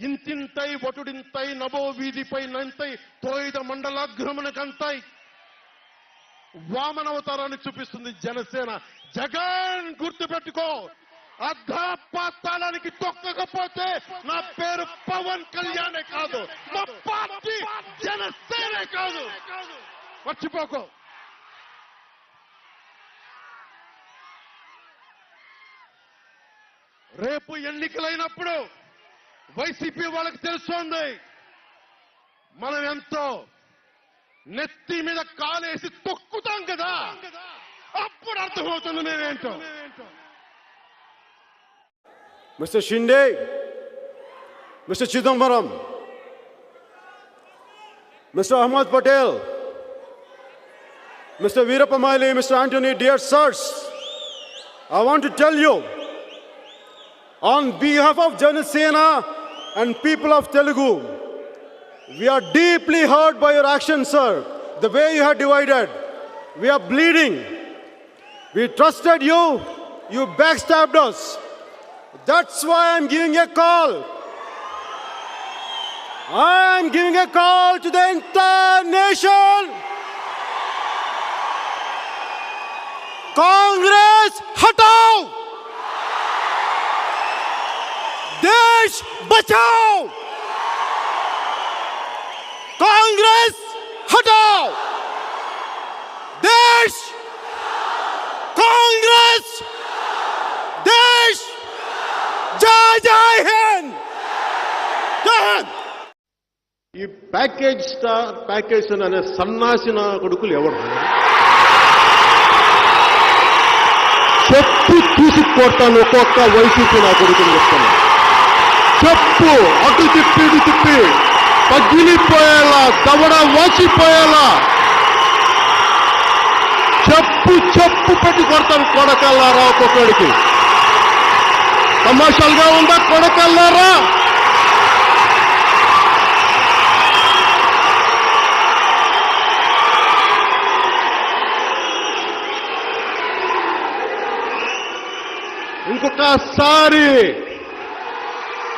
ఇంతింతై వటుడింతై నభో వీధిపై నంతై తోయిద మండలాగ్రమణకంతై వామనవతారాన్ని చూపిస్తుంది జనసేన. జగన్ గుర్తుపెట్టుకో. అర్ధపాతాళానికి తొక్కకపోతే నా పేరు పవన్ కళ్యాణే కాదు. మా పార్టీ జనసేనే కాదు. మర్చిపోకో. రేపు ఎన్నికలైనప్పుడు వైసీపీ వాళ్ళకి తెలుస్తోంది మనం ఎంతో నెత్తి మీద కాలేసి తొక్కుతాం కదా అప్పుడు అర్థమవుతుంది నేనేంటో Mr. Shinde, Mr. Chidambaram, Mr. Ahmad Patel, Mr. Veerapamali, Mr. Anthony, dear sirs, I want to tell you, on behalf of Janasena and people of Telugu, we are deeply hurt by your actions, sir. The way you have divided, we are bleeding. We trusted you, you backstabbed us. That's why I'm giving a call. I'm giving a call to the entire nation. Congress, hatao! देश बचाओ कांग्रेस हटाओ देश कांग्रेस देश जय जय हिंद जय हिंद ఈ package star package అనే సన్నాసిన కొడుకులు ఎవరు చెప్పు తీసి కొడతాను ఒక్కొక్క వైసీపీ నా కొడుకుని చెప్తాను చెప్పు అటు తిప్పి ఇటు తిప్పి. పగిలిపోయేలా దవడ వాచిపోయేలా. చెప్పు చెప్పు పెట్టి కొడతాను కొడకల్లారా ఒక్కొక్కడికి. కమర్షియల్గా ఉందా కొడకల్లారా? ఇంకొకసారి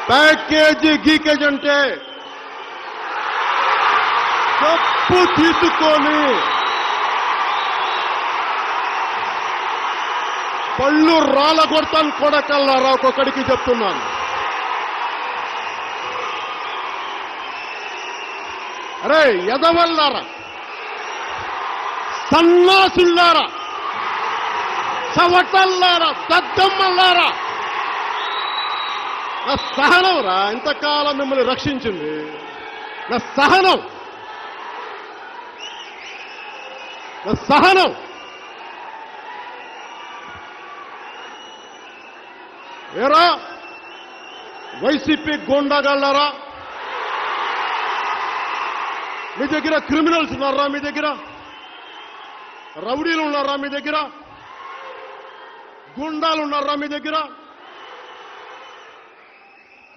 ప్యాకేజీ గీకేజ్ అంటే తప్పు తీసుకొని. పళ్ళు రాళ్ళ కొడతాను కొడకల్లారా ఒక్కొక్కడికి చెప్తున్నాను. అరే ఎదవల్లారా సన్నాసుల్లారా చవటల్లారా దద్దమ్మల్లారా నా సహనం రా ఇంతకాలం మిమ్మల్ని రక్షించింది. నా సహనం. నా సహనం. ఏరా? వైసీపీ గోండాగాళ్ళారా? మీ దగ్గర క్రిమినల్స్ ఉన్నారా మీ దగ్గర? రౌడీలు ఉన్నారా మీ దగ్గర? గుండాలు ఉన్నారా మీ దగ్గర?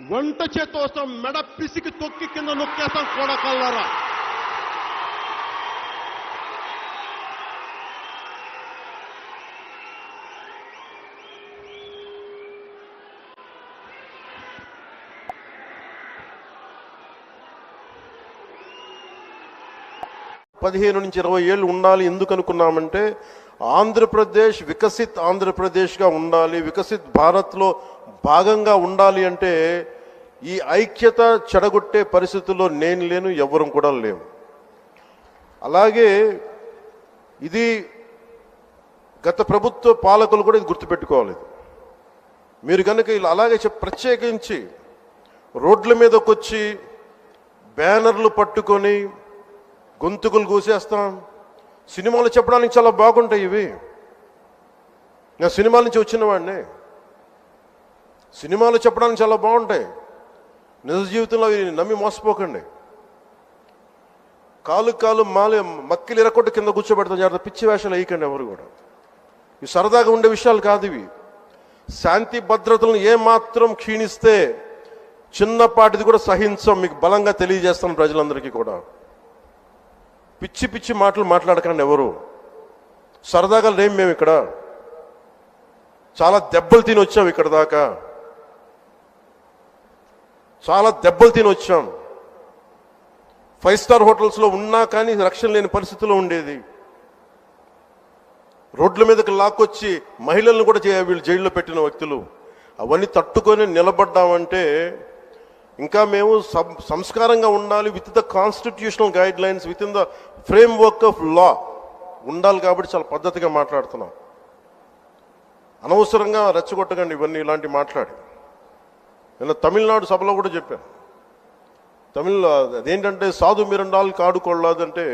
వంట చేతోసం మెడ పిసికి తొక్కి కింద నొక్కేస్తాం కొడకల్లరా. పదిహేను నుంచి ఇరవై ఏళ్ళు ఉండాలి ఎందుకు అనుకున్నామంటే ఆంధ్రప్రదేశ్ వికసిత్ ఆంధ్రప్రదేశ్గా ఉండాలి వికసిత్ భారత్లో భాగంగా ఉండాలి అంటే ఈ ఐక్యత చెడగొట్టే పరిస్థితుల్లో నేను లేను ఎవరం కూడా లేము. అలాగే ఇది గత ప్రభుత్వ పాలకులు కూడా ఇది గుర్తుపెట్టుకోవాలి. మీరు కనుక ఇలా అలాగే చెప్ ప్రత్యేకించి రోడ్ల మీదకొచ్చి బ్యానర్లు పట్టుకొని గొంతుకులు కూసేస్తాం సినిమాలు చెప్పడానికి చాలా బాగుంటాయి ఇవి. నేను సినిమాల నుంచి వచ్చిన వాడిని. సినిమాలు చెప్పడానికి చాలా బాగుంటాయి. నిజ జీవితంలో అవి నమ్మి మోసపోకండి. కాలు కాలు మాలి మక్కిలు ఇరకొట్టు కింద కూర్చోబెడతాం జాగ్రత్త పిచ్చి వేషాలు వేయకండి ఎవరు కూడా. ఇవి సరదాగా ఉండే విషయాలు కాదు ఇవి. శాంతి భద్రతలను ఏమాత్రం క్షీణిస్తే చిన్నపాటిది కూడా సహించం. మీకు బలంగా తెలియజేస్తాను ప్రజలందరికీ కూడా. పిచ్చి పిచ్చి మాటలు మాట్లాడకండి ఎవరు? సరదాగా లేం మేము ఇక్కడ. చాలా దెబ్బలు తిని వచ్చాం ఇక్కడ దాకా. చాలా దెబ్బలు తిని వచ్చాం. ఫైవ్ స్టార్ హోటల్స్లో ఉన్నా కానీ రక్షణ లేని పరిస్థితిలో ఉండేది. రోడ్ల మీదకి లాక్కొచ్చి మహిళలను కూడా వీళ్ళు జైల్లో పెట్టిన వ్యక్తులు. అవన్నీ తట్టుకొని నిలబడ్డామంటే ఇంకా మేము సం- సంస్కారంగా ఉండాలి with the constitutional guidelines within the framework of law. ఉండాలి కాబట్టి చాలా పద్ధతిగా మాట్లాడుతున్నాం. అనవసరంగా రెచ్చగొట్టకండి ఇవన్నీ ఇలాంటి మాట్లాడి. నేను తమిళనాడు సభలో కూడా చెప్పాను. తమిళ అదేంటంటే సాధు మిరండాలు కాడు కొల్లాదంటే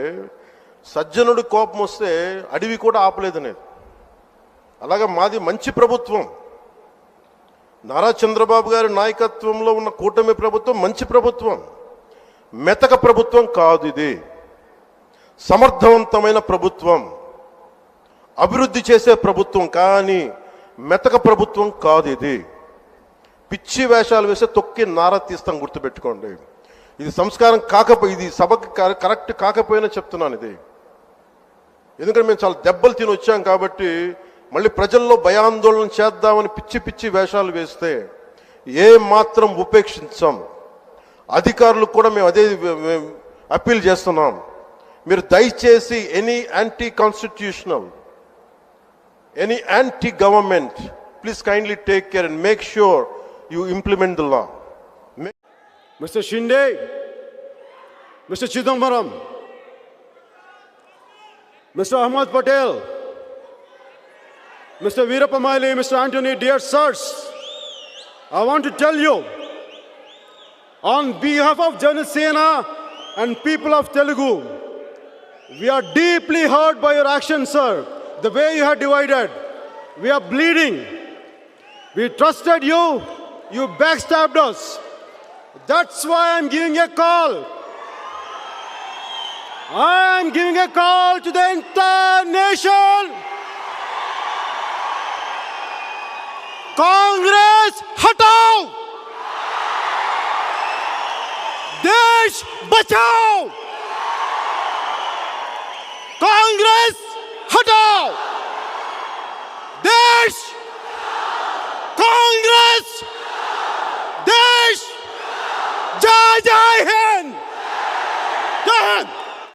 సజ్జనుడి కోపం వస్తే అడవి కూడా ఆపలేదనేది అలాగే మాది మంచి ప్రభుత్వం. నారా చంద్రబాబు గారి నాయకత్వంలో ఉన్న కూటమి ప్రభుత్వం మంచి ప్రభుత్వం. మెతక ప్రభుత్వం కాదు ఇది. సమర్థవంతమైన ప్రభుత్వం అభివృద్ధి చేసే ప్రభుత్వం కానీ మెతక ప్రభుత్వం కాదు ఇది. పిచ్చి వేషాలు వేస్తే తొక్కి నార తీస్తాం గుర్తుపెట్టుకోండి. ఇది సంస్కారం కాకపోయి ఇది సభకి కరెక్ట్ కాకపోయినా చెప్తున్నాను ఇది. ఎందుకంటే మేము చాలా దెబ్బలు తిని వచ్చాం కాబట్టి మళ్ళీ ప్రజల్లో భయాందోళన చేద్దామని పిచ్చి పిచ్చి వేషాలు వేస్తే ఏ మాత్రం ఉపేక్షించాం. అధికారులకు కూడా మేము అదే అప్పీల్ చేస్తున్నాం. మీరు దయచేసి any anti constitutional any anti government please kindly take care and make sure you implement the law Mr. Shinde, Mr. Chidambaram, Mr. Ahmad Patel, Mr. Veerapamali, Mr. Anthony, dear sirs, I want to tell you, on behalf of Janasena and people of Telugu, we are deeply hurt by your actions, sir. The way you have divided, we are bleeding. We trusted you, you backstabbed us. That's why I'm giving a call. I'm giving a call to the entire nation. Congress हटाओ देश बचाओ